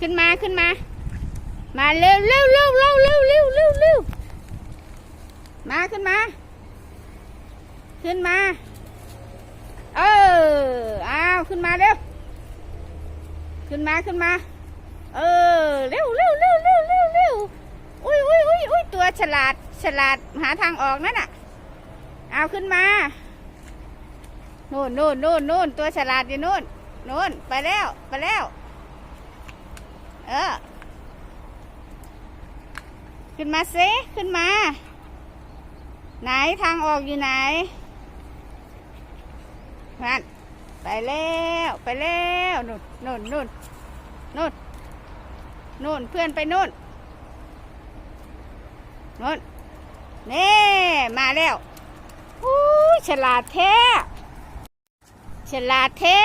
ขึ้นมาขึ้นมา มาเร็วเร็วเร็วเร็วเร็วเร็วเร็วเร็วมาขึ้นมา ขึ้นมา เอออ้าวขึ้นมาเร็วขึ้นมาขึ้นมา เออเร็วเร็วเร็วเร็วเร็วเร็วอุ้ยอุ้ยอุ้ยอุ้ยตัวฉลาดฉลาดหาทางออกนั่นน่ะ เอาขึ้นมาโน่นโน่นโน่นโน่นตัวฉลาดอยู่โน่นโน่นไปแล้วไปแล้ว เออ ขึ้นมาเซขึ้นมา ไหนทางออกอยู่ไหนนั่นไปแล้วไปแล้วนู่นนู่นนู่นนู่นนู่นเพื่อนไปนู่นนู่นนี่มาแล้วอู้ยฉลาดแท้ฉลาดแท้